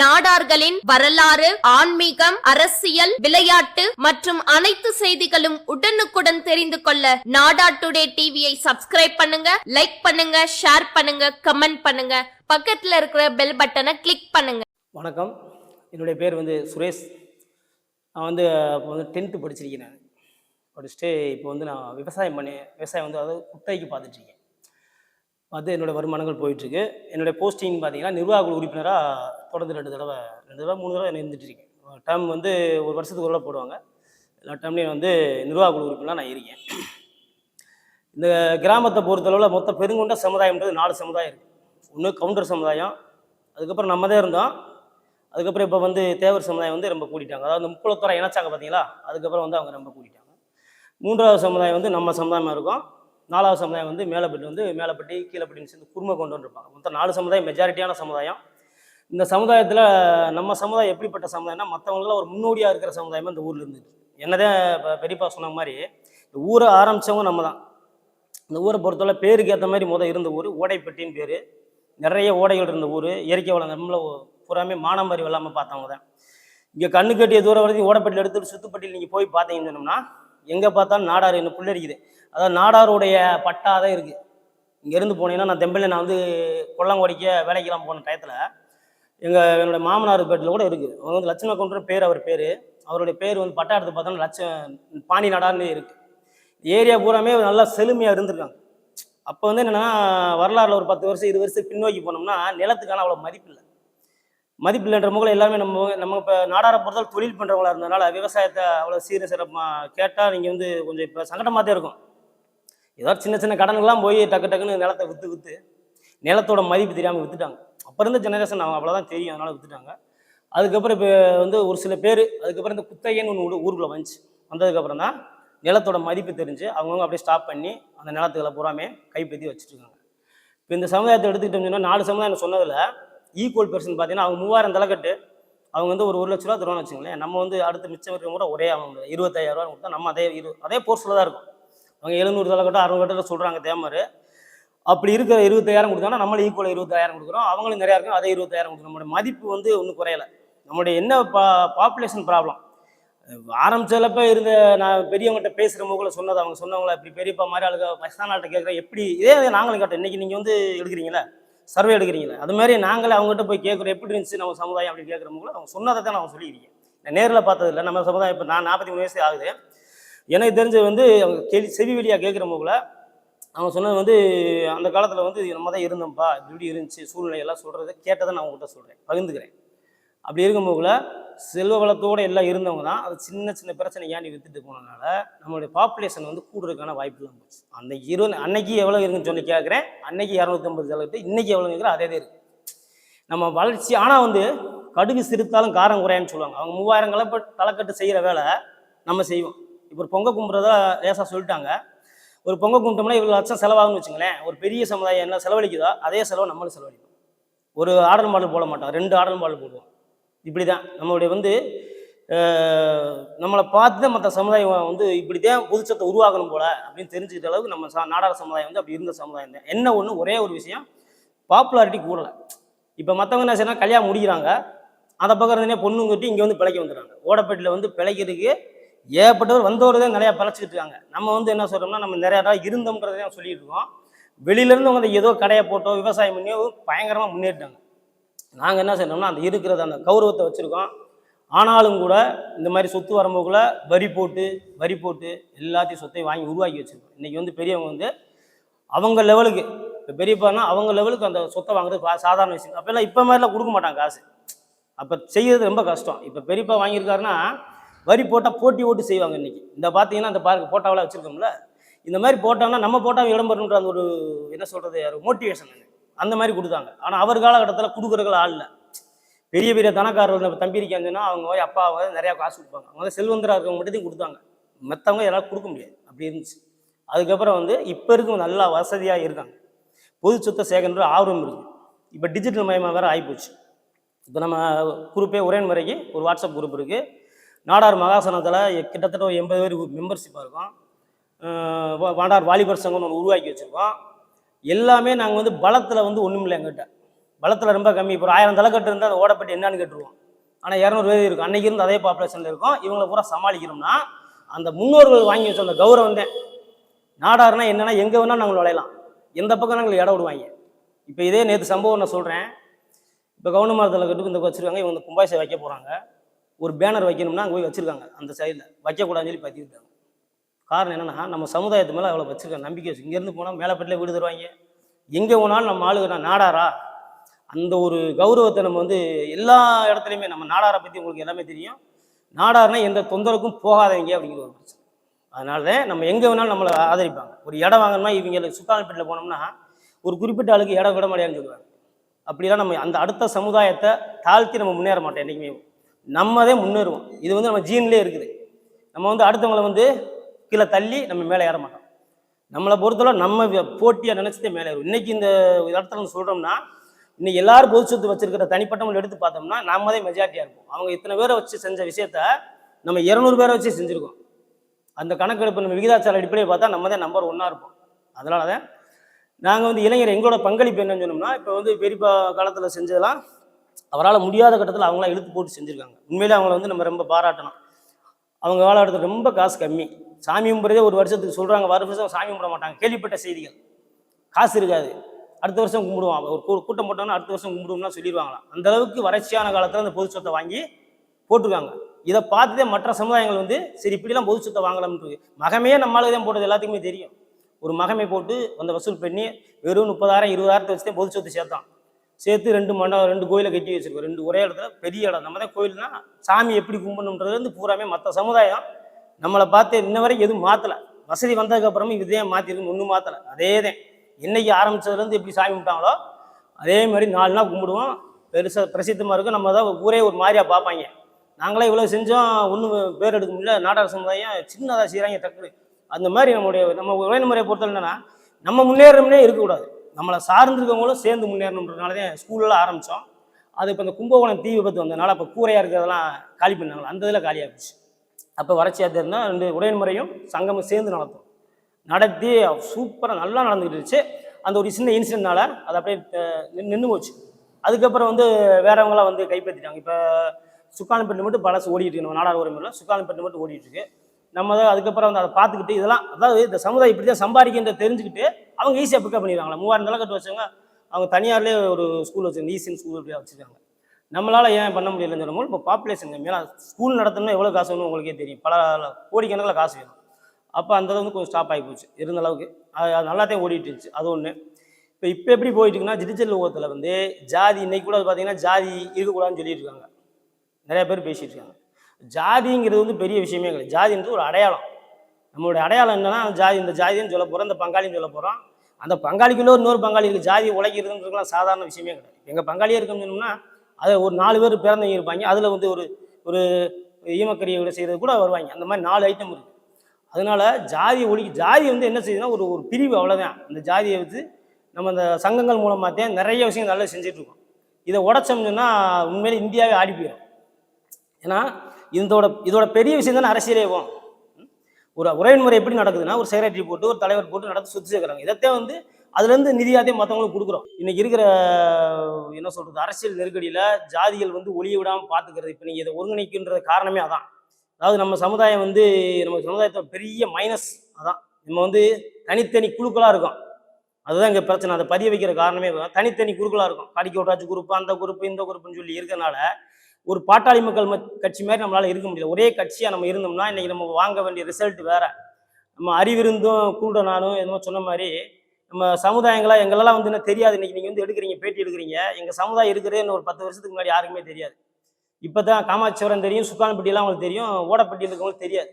நாடார்களின் வரலாறு ஆன்மீகம் அரசியல் விளையாட்டு மற்றும் அனைத்து செய்திகளும் உடனுக்குடன் தெரிந்து கொள்ள நாடா டுடே டிவியை சப்ஸ்கிரைப் பண்ணுங்க லைக் பண்ணுங்க ஷேர் பண்ணுங்க கமெண்ட் பண்ணுங்க. பக்கத்துல இருக்கிற பெல் பட்டனை கிளிக் பண்ணுங்க. வணக்கம். என்னுடைய பேர் வந்து சுரேஷ். நான் வந்து இப்போ வந்து டென்த்து படிச்சிருக்கேன் நான் படிச்சுட்டு இப்போ வந்து நான் விவசாயம் பண்ணி விவசாயம் வந்து அதாவது குத்தகைக்கு பார்த்துட்ருக்கேன். பார்த்து என்னோடய வருமானங்கள் போயிட்டுருக்கு என்னுடைய போஸ்டிங் பார்த்தீங்கன்னா நிர்வாக குழு உறுப்பினராக தொடர்ந்து ரெண்டு தடவை ரெண்டு தடவை மூணு தடவை இருந்துட்டு இருக்கேன். டேர்ம் வந்து ஒரு வருஷத்துக்கு ஒரு தடவை போடுவாங்க. எல்லா டேர்ம்லேயும் வந்து நிர்வாக குழு நான் இருக்கேன். இந்த கிராமத்தை பொறுத்தளவில் மொத்த பெருங்கொண்ட சமுதாயம்ன்றது நாலு சமுதாயம் இருக்குது ஒன்று கவுண்டர் சமுதாயம் அதுக்கப்புறம் நம்ம தான் இருந்தோம். அதுக்கப்புறம் இப்போ வந்து தேவர் சமுதாயம் வந்து ரொம்ப கூட்டிட்டாங்க அதாவது இந்த இணைச்சாங்க பார்த்தீங்களா அதுக்கப்புறம் வந்து அவங்க ரொம்ப கூட்டிட்டாங்க மூன்றாவது சமுதாயம் வந்து நம்ம சமுதாயமாக இருக்கும். நாலாவது சமுதாயம் வந்து மேலப்பட்டி வந்து மேலப்பட்டி கீழப்பட்டின்னு சேர்ந்து குடும்ப கொண்டு வந்துருப்பாங்க மொத்தம் நாலு சமுதாயம் மெஜாரிட்டியான சமுதாயம். இந்த சமுதாயத்தில் நம்ம சமுதாயம் எப்படிப்பட்ட சமுதாயம்னா மற்றவங்களாம் ஒரு முன்னோடியாக இருக்கிற சமுதாயமாக இந்த ஊரில் இருந்துச்சு என்னதான் இப்போ பெரியப்பா சொன்ன மாதிரி இந்த ஊரை ஆரம்பித்தவங்க நம்ம தான். இந்த ஊரை பொறுத்தவரை பேருக்கு ஏற்ற மாதிரி முதல் இருந்த ஊர் ஓடைப்பட்டின்னு பேர். நிறைய ஓடைகள் இருந்த ஊர். இயற்கை வளம் நம்மள பூராமே மானாமாரி வெள்ளாமல் பார்த்தவங்க தான். இங்கே கண்ணு கட்டிய தூரம் வரைக்கும் ஓடைப்பட்டியில் எடுத்துட்டு சுத்துப்பட்டியில் நீங்கள் போய் பார்த்தீங்கன்னு சொன்னோம்னா எங்கே பார்த்தாலும் நாடார் என்ன புள்ளரிக்குது அதாவது நாடாருடைய பட்டா தான் இருக்குது இங்கேருந்து போனீங்கன்னா நான் தெம்பில் நான் வந்து கொல்லங்கோடிக்க வேலைக்கெல்லாம் போன டயத்தில் எங்கள் என்னோடய மாமனார் பேட்டில் கூட இருக்குது அவர் வந்து லட்சுமண கொன்ற பேர் அவர் பேர். அவருடைய பேர் வந்து பட்டா எடுத்து பார்த்தோன்னா லட்சம் பாணி நடான்னு இருக்குது ஏரியா பூராமே நல்லா செழுமையாக இருந்திருக்காங்க. அப்போ வந்து என்னென்னா வரலாறுல ஒரு பத்து வருஷம் இருபது வருஷம் பின்னோக்கி போனோம்னா நிலத்துக்கான அவ்வளோ மதிப்பு இல்லை. மதிப்பு இல்லைன்ற முகல எல்லாமே நம்ம நம்ம இப்போ நாடார பொறுத்தால் தொழில் பண்ணுறவங்களா இருந்ததுனால விவசாயத்தை அவ்வளோ சீர சிறப்பாக கேட்டால் நீங்கள் வந்து கொஞ்சம் இப்போ சங்கடமாக தான் இருக்கும். ஏதாவது சின்ன சின்ன கடனுக்கெல்லாம் போய் டக்கு டக்குன்னு நிலத்தை விற்று விற்று நிலத்தோட மதிப்பு தெரியாமல் விற்றுட்டாங்க அப்போ இருந்த ஜெனரேஷன் அவங்க அவ்வளோதான் தெரியும் அதனால் விற்றுட்டாங்க அதுக்கப்புறம் இப்போ வந்து ஒரு சில பேர் அதுக்கப்புறம் இந்த குத்தகைன்னு ஒன்று ஊருக்குள்ளே வந்துச்சு. வந்ததுக்கப்புறம் தான் நிலத்தோட மதிப்பு தெரிஞ்சு அவங்கவுங்க அப்படியே ஸ்டாப் பண்ணி அந்த நிலத்துக்களை பூராமே கைப்பற்றி வச்சுருக்காங்க. இப்போ இந்த சமுதாயத்தை எடுத்துக்கிட்டோம்னு சொன்னால் நாலு சமுதாயம் சொன்னதில் ஈக்குவல் பெர்சன் பார்த்தீங்கன்னா அவங்க மூவாயிரம் தலைக்கட்டு அவங்க வந்து ஒரு ஒரு லட்ச ரூபா தருவான்னு வச்சுங்களேன் நம்ம வந்து அடுத்து மிச்சம் இருக்கிற கூட ஒரே அவங்க இருபத்தாயிரம் ரூபா கொடுத்தா நம்ம அதே இரு அதே போர்ஸில் தான் இருக்கும். அவங்க எழுநூறு தலைக்கட்டும் அறுநூறு கட்டில் சொல்கிறாங்க தேமர் அப்படி இருக்கிற இருபத்தாயிரம் கொடுத்தாங்கன்னா நம்மளும் ஈக்குவல் இருபத்தாயிரம் கொடுக்குறோம். அவங்களும் நிறையா இருக்கும் அதே இருபத்தாயிரம் கொடுக்குறோம் நம்மளுடைய மதிப்பு வந்து ஒன்றும் குறையலை. நம்மளுடைய என்ன பா பாப்புலேஷன் ப்ராப்ளம் ஆரம்பிச்சதுலப்ப இருந்த நான் பெரியவங்ககிட்ட பேசுகிற முகல சொன்னது அவங்க சொன்னவங்கள இப்படி பெரியப்பா மாதிரி ஆளுங்க வயசானாட்ட கேட்குறேன் எப்படி? இதே நாங்களும் கேட்டோம். இன்றைக்கி நீங்கள் வந்து எடுக்கிறீங்களா சர்வே எடுக்கிறீங்களா அது மாதிரி நாங்களே அவங்ககிட்ட போய் கேட்குறோம் எப்படி இருந்துச்சு நம்ம சமுதாயம் அப்படி கேட்குற முகல அவங்க சொன்னதை தான் நான் சொல்லியிருக்கேன். நான் நேரில் பார்த்ததில்ல நம்ம சமுதாயம் இப்போ நான் நாற்பத்தி மூணு வயசு ஆகுது. எனக்கு தெரிஞ்சது வந்து அவங்க கேள்வி செவி வழியாக கேட்குற முகல அவன் சொன்னது வந்து அந்த காலத்தில் வந்து நம்ம தான் இருந்தோம்ப்பா இப்படி இருந்துச்சு சூழ்நிலை எல்லாம் சொல்கிறத கேட்டதை நான் உங்கள்கிட்ட சொல்கிறேன் பகிர்ந்துக்கிறேன். அப்படி இருக்கும் போகுல செல்வ வளத்தோடு எல்லாம் இருந்தவங்க தான் அது சின்ன சின்ன பிரச்சனை ஏன் வித்துட்டு போனதுனால நம்மளுடைய பாப்புலேஷன் வந்து கூடுறதுக்கான வாய்ப்பு போச்சு. அந்த இருபது அன்னைக்கு எவ்வளோ இருக்குன்னு சொல்லி கேட்குறேன் அன்னைக்கு இரநூத்தம்பது செலவிட்டு இன்னைக்கு எவ்வளோ அதே தான் இருக்கு. நம்ம வளர்ச்சி ஆனால் வந்து கடுகு சிரித்தாலும் காரம் குறையான்னு சொல்லுவாங்க. அவங்க மூவாயிரம் கலப்ப தலைக்கட்டு செய்கிற வேலை நம்ம செய்வோம். இப்போ பொங்க கும்புறதா லேசாக சொல்லிட்டாங்க. ஒரு பொங்க கும்பிட்டோம்னா இவ்வளோ லட்சம் செலவாகும்னு வச்சுங்களேன் ஒரு பெரிய சமுதாயம் என்ன செலவழிக்குதோ அதே செலவு நம்மளும் செலவழிக்கும் ஒரு ஆடல் மாடல் போட மாட்டோம் ரெண்டு ஆடல் மாடல் போடுவோம். இப்படி தான் நம்மளுடைய வந்து நம்மளை பார்த்து தான் மற்ற சமுதாயம் வந்து இப்படி தான் புதுச்சத்தை உருவாக்கணும் போல அப்படின்னு தெரிஞ்சுக்கிட்ட அளவுக்கு நம்ம சா நாடார் சமுதாயம் வந்து அப்படி இருந்த சமுதாயம் தான். என்ன ஒன்று ஒரே ஒரு விஷயம் பாப்புலாரிட்டி கூடலை. இப்போ மற்றவங்க என்ன செய்யணும் கல்யாணம் முடிக்கிறாங்க அந்த பக்கம் இருந்தே பொண்ணு இங்கே வந்து பிழைக்க வந்துடுறாங்க. ஓடப்பேட்டில் வந்து பிழைக்கிறதுக்கு ஏகப்பட்டவர் வந்தவர் தான் நிறையா பழச்சிக்கிட்டு இருக்காங்க. நம்ம வந்து என்ன சொல்கிறோம்னா நம்ம நிறையா இடம் இருந்தோம்ன்றதை சொல்லிட்டு இருக்கோம். வெளியிலேருந்து அவங்க ஏதோ கடையை போட்டோ விவசாயம் பண்ணியோ பயங்கரமாக முன்னேறிட்டாங்க. நாங்கள் என்ன செய்யணும்னா அந்த இருக்கிறத அந்த கௌரவத்தை வச்சுருக்கோம். ஆனாலும் கூட இந்த மாதிரி சொத்து வரம்போக்குள்ள வரி போட்டு வரி போட்டு எல்லாத்தையும் சொத்தையும் வாங்கி உருவாக்கி வச்சுருக்கோம். இன்றைக்கி வந்து பெரியவங்க வந்து அவங்க லெவலுக்கு இப்போ பெரியப்பான்னா அவங்க லெவலுக்கு அந்த சொத்தை வாங்குறது சாதாரண விஷயம். அப்போல்லாம் இப்போ மாதிரிலாம் கொடுக்க மாட்டாங்க காசு. அப்போ செய்யறது ரொம்ப கஷ்டம். இப்போ பெரியப்பா வாங்கியிருக்காருன்னா வரி போட்டால் போட்டி ஓட்டு செய்வாங்க இன்றைக்கி இந்த பார்த்தீங்கன்னா அந்த பார்க்க போட்டாவெல்லாம் வச்சுருக்கோம்ல. இந்த மாதிரி போட்டோம்னா நம்ம போட்டால் விளம்பரம்ன்ற அந்த ஒரு என்ன சொல்கிறது மோட்டிவேஷன் அந்த மாதிரி கொடுத்தாங்க. ஆனால் அவர் காலகட்டத்தில் கொடுக்குறதுல ஆள் இல்லை. பெரிய பெரிய தனக்காரர்கள் நம்ம தம்பி இருக்காங்கன்னா அவங்க போய் அப்பா அவங்க நிறையா காசு கொடுப்பாங்க. அவங்க செல்வந்தராக இருக்கவங்க மட்டும் கொடுத்தாங்க. மற்றவங்க யாராவது கொடுக்க முடியாது. அப்படி இருந்துச்சு. அதுக்கப்புறம் வந்து இப்போ இருக்கும் நல்லா வசதியாக இருக்காங்க. பொது சொத்தை சேகரின்ற ஆர்வம் இருக்குது இப்போ டிஜிட்டல் மயமாக வேறு ஆகிப்போச்சு இப்போ நம்ம குரூப்பே ஒரே முறைக்கு ஒரு வாட்ஸ்அப் குரூப் இருக்குது நாடார் மகாசனத்தில் கிட்டத்தட்ட ஒரு எண்பது பேர் மெம்பர்ஷிப்பாக இருக்கும். வாண்டார் வாலிபர் சங்கம்னு ஒன்று உருவாக்கி வச்சுருக்கோம். எல்லாமே நாங்கள் வந்து பலத்தில் வந்து ஒன்றும் இல்லை எங்கிட்ட பலத்தில் ரொம்ப கம்மி. இப்போ ஆயிரம் தலைக்கட்டு இருந்தால் அந்த ஓடப்பட்டு என்னன்னு கேட்டுருவோம். ஆனால் இரநூறு பேர் இருக்கும் அன்றைக்கி இருந்து அதே பாப்புலேஷனில் இருக்கும். இவங்களை பூரா சமாளிக்கணும்னா அந்த முன்னோர்கள் வாங்கி வச்ச அந்த கௌரவம் தான். நாடாருனா என்னென்னா எங்கே வேணால் நாங்கள் விளையலாம். எந்த பக்கம் நாங்கள் இடம் விடுவாங்க. இப்போ இதே நேற்று சம்பவம் நான் சொல்கிறேன் இப்போ கவுனமரத்தில் கட்டுக்கு இந்த வச்சுருக்காங்க. இவங்க இந்த கும்பாசை வைக்க போகிறாங்க ஒரு பேனர் வைக்கணும்னா அங்கே போய் வச்சுருக்காங்க அந்த சைடில். வைக்கக்கூடாதுன்னு சொல்லி பற்றி விட்டாங்க காரணம் என்னென்னா நம்ம சமுதாயத்து மேலே அவ்வளோ வச்சுருக்காங்க நம்பிக்கை வச்சு இங்கேருந்து போனால் மேலப்பட்டில் வீடு தருவாங்க. எங்கே போனாலும் நம்ம ஆளுங்க நான் நாடாரா? அந்த ஒரு கௌரவத்தை நம்ம வந்து எல்லா இடத்துலையுமே நம்ம நாடாரை பற்றி உங்களுக்கு எல்லாமே தெரியும். நாடார்னா எந்த தொந்தரவுக்கும் போகாதவங்க அப்படிங்கிற ஒரு பிரச்சனை. அதனால தான் நம்ம எங்கே வேணாலும் நம்மளை ஆதரிப்பாங்க. ஒரு இடம் வாங்கணும்னா இவங்க சுத்தான்பேட்டில் போனோம்னா ஒரு குறிப்பிட்ட ஆளுக்கு இடம் விட மாட்டேன்னு சொல்லுவாங்க. அப்படிலாம் நம்ம அந்த அடுத்த சமுதாயத்தை தாழ்த்தி நம்ம முன்னேற மாட்டோம் என்றைக்குமே நம்மதே முன்னேறுவோம். இது வந்து நம்ம ஜீன்லேயே இருக்குது. நம்ம வந்து அடுத்தவங்களை வந்து கீழே தள்ளி நம்ம மேலே ஏற மாட்டோம். நம்மளை பொறுத்தவரை நம்ம போட்டியாக நினச்சதே மேலே ஏறும் இன்றைக்கி இந்த இடத்துல சொல்கிறோம்னா இன்னைக்கு எல்லாரும் பொது சொத்து வச்சிருக்கிற தனிப்பட்டவங்களை எடுத்து பார்த்தோம்னா நம்மதே மெஜாரிட்டியாக இருப்போம். அவங்க இத்தனை பேரை வச்சு செஞ்ச விஷயத்த நம்ம இரநூறு பேரை வச்சு செஞ்சுருக்கோம். அந்த கணக்கெடுப்பு நம்ம விகிதாச்சார அடிப்படையை பார்த்தா நம்ம தான் நம்பர் ஒன்னாக இருப்போம். அதனால தான் நாங்கள் வந்து இளைஞர் எங்களோட பங்களிப்பு என்னன்னு சொன்னோம்னா இப்போ வந்து பெரியப்பா காலத்தில் செஞ்சதெல்லாம் அவரால் முடியாத கட்டத்தில் அவங்களாம் இழுத்து போட்டு செஞ்சுருக்காங்க. உண்மையிலே அவங்கள வந்து நம்ம ரொம்ப பாராட்டணும். அவங்க காலகட்டத்தில் ரொம்ப காசு கம்மி. சாமி கும்பிட்றதே ஒரு வருஷத்துக்கு சொல்கிறாங்க வர வருஷம் சாமி கும்பிட மாட்டாங்க. கேள்விப்பட்ட செய்திகள். காசு இருக்காது. அடுத்த வருஷம் கும்பிடுவான். ஒரு கூட்டம் போட்டோம்னா அடுத்த வருஷம் கும்பிடுவோம்னா சொல்லிடுவாங்களாம். அந்த அளவுக்கு வறட்சியான காலத்தில் அந்த பொது சொத்தை வாங்கி போட்டிருக்காங்க. இதை பார்த்துதே மற்ற சமுதாயங்கள் வந்து சரி இப்படிலாம் பொது சொத்தை வாங்கலாம்னு மகமே நம்மளால தான் போட்டது எல்லாத்துக்குமே தெரியும். ஒரு மகமை போட்டு அந்த வசூல் பண்ணி வெறும் முப்பதாயிரம் இருபதாயிரத்தை வச்சு தான் பொது சொத்து சேர்த்தான். சேர்த்து ரெண்டு மண்டபம் ரெண்டு கோயிலை கட்டி வச்சிருக்கோம். ரெண்டு ஒரே இடத்துல பெரிய இடம். நம்ம தான் கோயில்னா சாமி எப்படி கும்பிடணுன்றது வந்து பூராமே மற்ற சமுதாயம். நம்மளை பார்த்து இன்ன வரைக்கும் எதுவும் மாற்றலை வசதி வந்ததுக்கப்புறமும் இதே மாற்றிருக்கு ஒன்றும் மாற்றலை அதே தான் என்னைக்கு ஆரம்பிச்சதுலேருந்து எப்படி சாமி கும்பிட்டாங்களோ அதே மாதிரி நாலு நாள் கும்பிடுவோம். பெருசாக பிரசித்தமாக இருக்கும். நம்ம தான் ஊரே ஒரு மாதிரியாக பார்ப்பாங்க. நாங்களே இவ்வளோ செஞ்சோம் ஒன்றும் பேர் எடுக்க முடியல. நாடார் சமுதாயம் சின்னதாக செய்கிறாங்க டக்குனு. அந்த மாதிரி நம்மளுடைய நம்ம உறவுமுறையை பொறுத்தவரை என்னென்னா நம்ம முன்னேறமுன்னே இருக்கக்கூடாது. நம்மளை சார்ந்திருக்கவங்களும் சேர்ந்து முன்னேறணுன்றதுனால தான் ஸ்கூல்லாம் ஆரம்பித்தோம் அது இப்போ இந்த கும்பகோணம் தீ விபத்து வந்ததுனால இப்போ கூரையாக இருக்கிறதெல்லாம் காலி பண்ணாங்களா? அந்த இதில் காலியாக போச்சு அப்போ வறட்சியாக இருந்தால் ரெண்டு உடையன்முறையும் சங்கமும் சேர்ந்து நடத்தும் நடத்தி சூப்பராக நல்லா நடந்துக்கிட்டு இருந்துச்சு. அந்த ஒரு சின்ன இன்சிடென்ட்னால அது அப்படியே நின்று போச்சு. அதுக்கப்புறம் வந்து வேறவங்களாம் வந்து கைப்பற்றிட்டாங்க. இப்போ சுக்காலப்பட்டு மட்டும் பழசு ஓடிட்டு இருக்கு. நம்ம நாடார் உரிமையில் மட்டும் ஓடிட்டு இருக்கு. நம்ம தான் அதுக்கப்புறம் வந்து அதை பார்த்துக்கிட்டு இதெல்லாம் அதாவது இந்த சமுதாயம் இப்படி தான் சம்பாதிக்கின்ற தெரிஞ்சுக்கிட்டு அவங்க ஈஸியாக பிக்கப் பண்ணிடுறாங்களா? மூவாயிரம் தலைக்கட்டு வச்சவங்க அவங்க தனியார்லேயே ஒரு ஸ்கூல் வச்சுருங்க ஈசியன் ஸ்கூல் அப்படியே வச்சுருக்காங்க. நம்மளால் ஏன் பண்ண முடியலன்னு சொல்லும்போது இப்போ பாப்புலேஷன் கம்மியாக ஸ்கூல் நடத்தணும்னா எவ்வளோ காசு வேணும் உங்களுக்கே தெரியும். பல கோடிக்கணக்கில் காசு வேணும். அப்போ அந்த வந்து கொஞ்சம் ஸ்டாப் ஆகி போச்சு இருந்த அளவுக்கு. அது அது நல்லாத்தையும் ஓடிட்டு இருந்துச்சு. அது ஒன்று இப்போ இப்போ எப்படி போயிட்டுருக்குன்னா டிஜிட்டல் உலகத்தில் வந்து ஜாதி இன்னைக்கு கூட பார்த்தீங்கன்னா ஜாதி இருக்கக்கூடாதுன்னு சொல்லிட்டு இருக்காங்க. நிறைய பேர் பேசிட்டு இருக்காங்க. ஜாதிங்கிறது வந்து பெரிய விஷயமே கிடையாது. ஜாதின்றது ஒரு அடையாளம். நம்மளுடைய அடையாளம் என்னன்னா ஜாதி இந்த ஜாதின்னு சொல்ல போகிறோம் இந்த பங்காளின்னு சொல்ல போகிறோம் அந்த பங்காளிக்குள்ளே இன்னொரு பங்காளி இருக்கு ஜாதி உழைக்கிறதுன்றதுலாம் சாதாரண விஷயமே கிடையாது. எங்கள் பங்காளியே இருக்கணும்னா அது ஒரு நாலு பேர் பிறந்தவங்க இருப்பாங்க. அதில் வந்து ஒரு ஒரு ஈமக்கரியை செய்கிறது கூட வருவாங்க. அந்த மாதிரி நாலு ஐட்டம் இருக்குது அதனால ஜாதி ஒழிக்க ஜாதி வந்து என்ன செய்யுதுன்னா ஒரு ஒரு பிரிவு அவ்வளோதான் அந்த ஜாதியை வச்சு நம்ம அந்த சங்கங்கள் மூலமாக தான் நிறைய விஷயங்கள் நல்லா செஞ்சிட்ருக்கோம் இதை உடச்சோம்னா உண்மையிலே இந்தியாவே ஆடி போயிடும் ஏன்னா இதோட இதோட பெரிய விஷயம் தானே அரசியலே ஒரு உறவின்முறை எப்படி நடக்குதுன்னா ஒரு செக்ரட்டரி போட்டு ஒரு தலைவர் போட்டு நடத்தி சுற்றி சேர்க்குறாங்க இதைத்தே வந்து அதுலேருந்து நிதியாகத்தையும் மற்றவங்களுக்கு கொடுக்குறோம். இன்னைக்கு இருக்கிற என்ன சொல்றது அரசியல் நெருக்கடியில் ஜாதிகள் வந்து ஒளிய விடாமல் பார்த்துக்கிறது இப்போ நீங்கள் இதை ஒருங்கிணைக்கின்ற காரணமே அதான். அதாவது நம்ம சமுதாயம் வந்து நம்ம சமுதாயத்தோட பெரிய மைனஸ் அதான். நம்ம வந்து தனித்தனி குழுக்களாக இருக்கும். அதுதான் இங்கே பிரச்சனை. அதை பதிய வைக்கிற காரணமே தனித்தனி குழுக்களாக இருக்கும். கடிக்க விட்டாச்சு குரூப் அந்த குரூப் இந்த குரூப்னு சொல்லி இருக்கனால ஒரு பாட்டாளி மக்கள் கட்சி மாதிரி நம்மளால இருக்க முடியல. ஒரே கட்சியாக நம்ம இருந்தோம்னா இன்னைக்கு நம்ம வாங்க வேண்டிய ரிசல்ட் வேற. நம்ம அறிவிருந்தும் கூட நானும் எதுவும் சொன்ன மாதிரி நம்ம சமுதாயங்களா எங்களெல்லாம் வந்து என்ன தெரியாது. இன்னைக்கு நீங்க வந்து எடுக்கிறீங்க பேட்டி எடுக்கிறீங்க. எங்க சமுதாயம் இருக்கிறதே ஒரு பத்து வருஷத்துக்கு முன்னாடி யாருக்குமே தெரியாது. இப்பதான் காமாட்சிவரம் தெரியும் சுக்கான்பட்டியெல்லாம் அவங்களுக்கு தெரியும் ஓடப்பட்டி இருக்கவங்களுக்கு தெரியாது.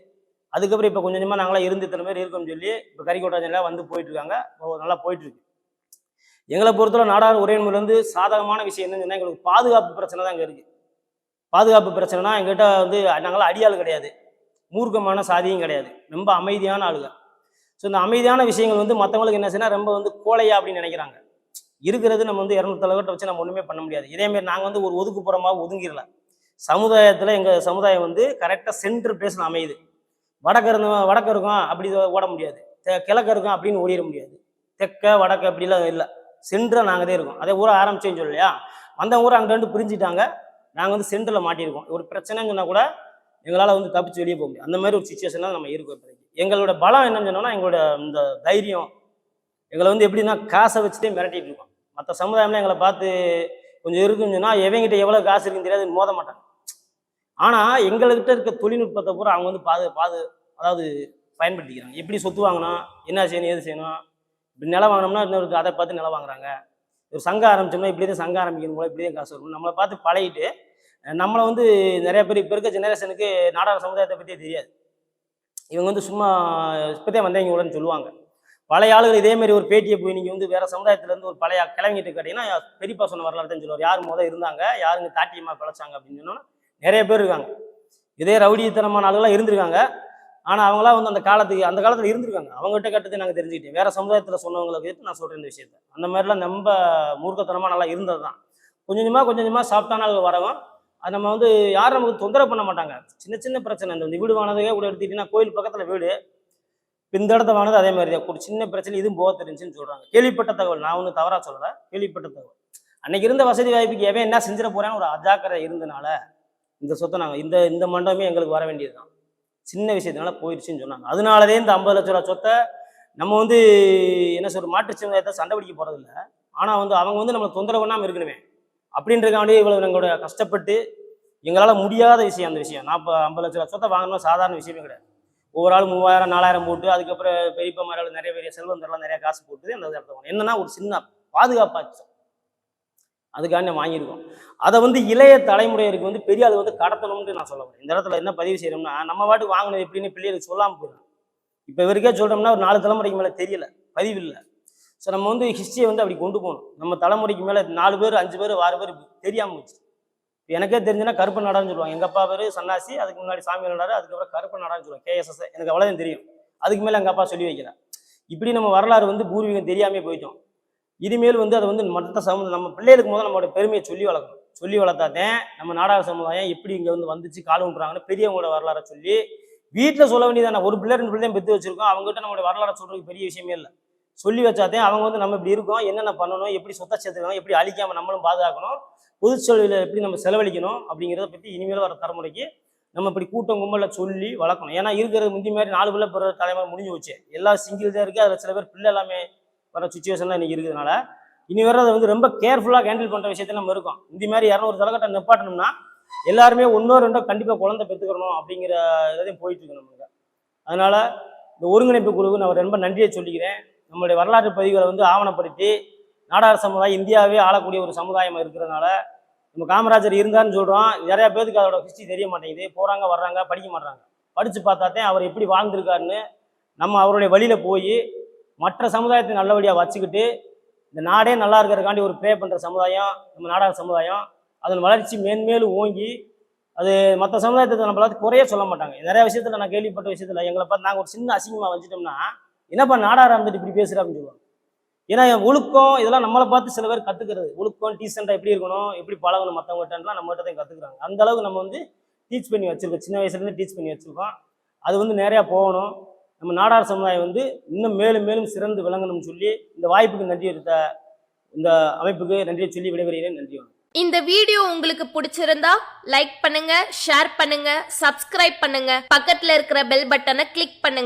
அதுக்கப்புறம் இப்போ கொஞ்சம் கொஞ்சமாக நாங்களாம் இருந்து இத்தனை பேர் இருக்கோம்னு சொல்லி இப்போ கறிக்கோட்டாஞ்செல்லாம் வந்து போயிட்டு இருக்காங்க நல்லா போயிட்டு இருக்கு எங்களை பொறுத்தவரை நாடார் உரையன்முறை வந்து சாதகமான விஷயம் என்னன்னு சொன்னால் எங்களுக்கு பாதுகாப்பு பிரச்சனை தான் அங்கே இருக்கு. பாதுகாப்பு பிரச்சனைனா எங்கிட்ட வந்து நாங்களாம் அடியாள் கிடையாது. மூர்க்கமான சாதியும் கிடையாது. ரொம்ப அமைதியான ஆளுங்க. ஸோ இந்த அமைதியான விஷயங்கள் வந்து மற்றவங்களுக்கு என்ன செய்யணும் ரொம்ப வந்து கோழையா அப்படின்னு நினைக்கிறாங்க. இருக்கிறது நம்ம வந்து இரநூத்தி தலைவர்கிட்ட வச்சு நம்ம ஒன்றுமே பண்ண முடியாது. இதேமாரி நாங்கள் வந்து ஒரு ஒதுக்குப்புறமாக ஒதுங்கிடல. சமுதாயத்தில் எங்கள் சமுதாயம் வந்து கரெக்டாக சென்ட்ரு பிளேஸில் அமையுது. வடக்கு இருந்த வடக்கு இருக்கும் அப்படி ஓட முடியாது. தெ- கிழக்கு இருக்கும் அப்படின்னு ஓடிட முடியாது. தெக்க வடக்கு அப்படிலாம் இல்லை. சென்டராக நாங்கள் தான் இருக்கோம். அதே ஊரை ஆரம்பிச்சேன்னு சொல்லலையா? அந்த ஊரை அங்கே பிரிஞ்சுட்டாங்க. நாங்கள் வந்து சென்டரில் மாட்டியிருக்கோம். ஒரு பிரச்சனைன்னு சொன்னால் கூட எங்களால் வந்து தப்பிச்சு வெளியே போக முடியும் அந்த மாதிரி ஒரு சுச்சுவேஷனில் நம்ம இருக்கோம் இப்போதைக்கு. எங்களோட பலம் என்னன்னு சொன்னோம்னா எங்களோட இந்த தைரியம் எங்களை வந்து எப்படின்னா காசை வச்சுட்டே மிரட்டிட்டு இருக்கோம். மற்ற சமுதாயம்லாம் எங்களை பார்த்து கொஞ்சம் இருக்குன்னு சொன்னால் எவங்கிட்ட எவ்வளோ காசு இருக்குன்னு தெரியாது மோத மாட்டாங்க. ஆனால் எங்கள்கிட்ட இருக்க தொழில்நுட்பத்தை பூரா அவங்க வந்து பாது பாது அதாவது பயன்படுத்திக்கிறாங்க. எப்படி சொத்து வாங்கினா என்ன செய்யணும் ஏது செய்யணும் இப்படி நிலம் வாங்கினோம்னா இன்னொருக்கு அதை பார்த்து நிலம் வாங்குறாங்க. ஒரு சங்கம் ஆரம்பிச்சோம்னா இப்படி தான் சங்கம் ஆரம்பிக்கணும் போல இப்படி தான் காசு வரும் நம்மளை பார்த்து பழகிட்டு நம்மளை வந்து நிறைய பேர் இப்போ இருக்க ஜெனரேஷனுக்கு நாடக சமுதாயத்தை பற்றியே தெரியாது. இவங்க வந்து சும்மா இப்போதே வந்தவங்க உடனே சொல்லுவாங்க. பழைய ஆளுகள் இதே மாதிரி ஒரு பேட்டியை போய் நீங்கள் வந்து வேற சமுதாயத்துலேருந்து ஒரு பழைய கிளம்பிட்டு கேட்டீங்கன்னா பெரியப்பா சொன்ன வரலாறு தான் சொல்லுவார். யார் முதல் இருந்தாங்க? யாருங்க தாட்டியமாக பிழைச்சாங்க அப்படின்னு சொன்னோன்னா நிறைய பேர் இருக்காங்க. இதே ரவுடித்தனமான ஆளுகளாக இருந்திருக்காங்க. ஆனால் அவங்களாம் வந்து அந்த காலத்துக்கு அந்த காலத்தில் இருந்திருக்காங்க. அவங்ககிட்ட கேட்டதை நாங்கள் தெரிஞ்சுக்கிட்டேன். வேற சமுதாயத்தில் சொன்னவங்களை கேட்டு நான் சொல்கிறேன் இந்த விஷயத்த. அந்த மாதிரிலாம் ரொம்ப மூர்க்கத்தனமாக நல்லா இருந்தது தான் கொஞ்சம் கொஞ்சமாக கொஞ்சம் கொஞ்சமாக சாப்பிட்டான வரவும் அது நம்ம வந்து யாரும் நமக்கு தொந்தரவு பண்ண மாட்டாங்க. சின்ன சின்ன பிரச்சனை. இந்த வீடு வாங்கினதுக்கே கூட எடுத்துக்கிட்டிங்கன்னா கோயில் பக்கத்தில் வீடு இந்த இடத்த வாங்கினது அதே மாதிரி தான். ஒரு சின்ன பிரச்சனை இதுவும் போக தெரிஞ்சுன்னு சொல்கிறாங்க கேள்விப்பட்ட தகவல். நான் ஒன்றும் தவறாக சொல்லலை. கேள்விப்பட்ட தகவல். அன்னைக்கு இருந்த வசதி வாய்ப்புக்கு எவன் என்ன செஞ்சிட போகிறேன்னு ஒரு அஜாக்கிரதை இருந்தனால இந்த சொத்தை நாங்கள் இந்த இந்த மண்டபமே எங்களுக்கு வர வேண்டியது தான் சின்ன விஷயத்தினால போயிடுச்சுன்னு சொன்னாங்க. அதனாலதே இந்த ஐம்பது லட்ச ரூபா சொத்தை நம்ம வந்து என்ன சொல்ற மாற்றுச் சமுதாயத்தை சண்டை பிடிக்க போறதில்ல. ஆனால் வந்து அவங்க வந்து நம்மளை தொந்தரவு பண்ணாமல் இருக்கணுமே. அப்படின்றக்காண்டி இவ்வளவு எங்களோட கஷ்டப்பட்டு எங்களால் முடியாத விஷயம் அந்த விஷயம். நாற்பது ஐம்பது லட்ச ரூபா சொத்தை வாங்கணும் சாதாரண விஷயமே கிடையாது. ஒவ்வொரு ஆள் மூவாயிரம் நாலாயிரம் போட்டு அதுக்கப்புறம் பெரியப்பா மாதிரி நிறைய பெரிய செல்வந்தர்லாம் நிறைய காசு போட்டு அந்த இடத்த என்னன்னா ஒரு சின்ன பாதுகாப்பாச்சு அதுக்காண்டே நான் வாங்கியிருக்கோம். அதை வந்து இளைய தலைமுறையருக்கு வந்து பெரிய அதை வந்து கடத்தணும்னு நான் சொல்ல வரேன். இந்த இடத்துல என்ன பதிவு செய்யணும்னா நம்ம பாட்டுக்கு வாங்கினது எப்படின்னு பிள்ளைகளுக்கு சொல்லாமல் போயிடும் இப்போ இவருக்கே சொல்கிறோம்னா ஒரு நாலு தலைமுறைக்கு மேலே தெரியல பதிவு இல்லை. ஸோ நம்ம வந்து ஹிஸ்ட்ரியை வந்து அப்படி கொண்டு போகணும். நம்ம தலைமுறைக்கு மேலே நாலு பேர் அஞ்சு பேர் ஆறு பேர் தெரியாமல் போச்சு. எனக்கே தெரிஞ்சுன்னா கருப்பு நாடான்னு சொல்லுவாங்க. எங்கள் அப்பா பேர் சன்னாசி அதுக்கு முன்னாடி சாமி நடாரு அதுக்கப்புறம் கருப்பு நாடான்னு சொல்லுவாங்க. கேஎஸ்எஸ் எனக்கு அவ்வளோதான் தெரியும். அதுக்கு மேலே எங்கள் அப்பா சொல்லி வைக்கிறேன் இப்படி நம்ம வரலாறு வந்து பூர்வீகம் தெரியாமே போயிட்டோம். இனிமேல் வந்து அதை வந்து மற்ற சமுதாயம் நம்ம பிள்ளைகளுக்கு முதல்ல நம்மளோட பெருமையை சொல்லி வளர்க்கணும். சொல்லி வளர்த்தாதான் நம்ம நாடக சமுதாயம் எப்படி இங்கே வந்து வந்துச்சு கால் ஊன்றாங்கன்னு பெரியவங்களோட வரலாறை சொல்லி வீட்டில் சொல்ல வேண்டியதான ஒரு பிள்ளை ரெண்டு பிள்ளை தான் பெற்று வச்சிருக்கோம். அவங்ககிட்ட நம்மளோட வரலாறை சொல்கிறதுக்கு பெரிய விஷயமே இல்லை. சொல்லி வச்சாதே அவங்க வந்து நம்ம இப்படி இருக்கோம் என்னென்ன பண்ணணும் எப்படி சொத்தை சேர்த்துக்கணும் எப்படி அழிக்காமல் நம்மளும் பாதுகாக்கணும் பொதுச்சொல்வியில் எப்படி நம்ம செலவழிக்கணும் அப்படிங்கிறத பற்றி இனிமேல் வர தலைமுறைக்கு நம்ம இப்படி கூட்டம் கும்பலில் சொல்லி வளர்க்கணும். ஏன்னா இருக்கிறது முந்தி மாதிரி நாலு பிள்ளை பிற தலைமுறை முடிஞ்சு வச்சு எல்லா சிங்கிள் தான் இருக்குது அதில் சில பேர் பிள்ளை எல்லாமே வர சுச்சுவேஷன்லாம் இன்றைக்கி இருக்கிறதுனால இனி வர்றதை வந்து ரொம்ப கேர்ஃபுல்லாக ஹேண்டில் பண்ணுற விஷயத்தில் நம்ம இருக்கோம். இந்த மாதிரி இரநூறு தலைக்கட்டை நிப்பாட்டணும்னா எல்லாருமே ஒன்றோ ரெண்டோ கண்டிப்பாக குழந்தை பெற்றுக்கணும் அப்படிங்கிற இதையும் போயிட்டுருக்கு நமக்கு அதனால் இந்த ஒருங்கிணைப்பு குழுவுக்கு நான் ரொம்ப நன்றியை சொல்லிக்கிறேன். நம்மளுடைய வரலாற்று பதிவுகளை வந்து ஆவணப்படுத்தி நாடார் சமுதாயம் இந்தியாவே ஆளக்கூடிய ஒரு சமுதாயம் இருக்கிறதுனால நம்ம காமராஜர் இருந்தான்னு சொல்கிறோம் நிறையா பேருக்கு அதோட ஹிஸ்ட்ரி தெரிய மாட்டேங்குது. போகிறாங்க வர்றாங்க படிக்க மாட்டாங்க படித்து பார்த்தாதான் அவர் எப்படி வாழ்ந்திருக்காருன்னு நம்ம அவருடைய வழியில் போய் மற்ற சமுதாயத்தை நல்லபடியாக வச்சுக்கிட்டு இந்த நாடே நல்லா இருக்கிறதுக்காண்டி ஒரு ப்ரே பண்ணுற சமுதாயம் நம்ம நாடக சமுதாயம் அதன் வளர்ச்சி மேன்மேலும் ஓங்கி அது மற்ற சமுதாயத்தை நம்மளால பார்த்து குறைய சொல்ல மாட்டாங்க. நிறைய விஷயத்தில் நான் கேள்விப்பட்ட விஷயத்தில் எங்களை பார்த்து நாங்கள் ஒரு சின்ன அசிங்கமாக வச்சுட்டோம்னா என்னப்பா நாடாக இருந்துட்டு இப்படி பேசுகிற அப்படின்னு சொல்லுவாங்க. ஏன்னா ஒழுக்கம் இதெல்லாம் நம்மளை பார்த்து சில பேர் கற்றுக்கிறது ஒழுக்கம் டீசெண்டாக எப்படி இருக்கணும் எப்படி பழகணும் மற்றவங்ககிட்டலாம் நம்மகிட்ட தான் கற்றுக்குறாங்க அந்த அளவுக்கு நம்ம வந்து டீச் பண்ணி வச்சுருக்கோம். சின்ன வயசுலேருந்து டீச் பண்ணி வச்சுருக்கோம். அது வந்து நிறையா போகணும். நம்ம நாடார் சமுதாயம் வந்து இன்னும் மேலும் மேலும் சிறந்து விளங்கணும்னு சொல்லி இந்த வாய்ப்புக்கு நன்றி இந்த அமைப்புக்கு நன்றியை சொல்லி விடைபெறுகிறேன். நன்றி இந்த வீடியோ உங்களுக்கு பிடிச்சிருந்தா லைக் பண்ணுங்க ஷேர் பண்ணுங்க சப்ஸ்கிரைப் பண்ணுங்க. பக்கத்துல இருக்கிற பெல் பட்டனை கிளிக் பண்ணுங்க.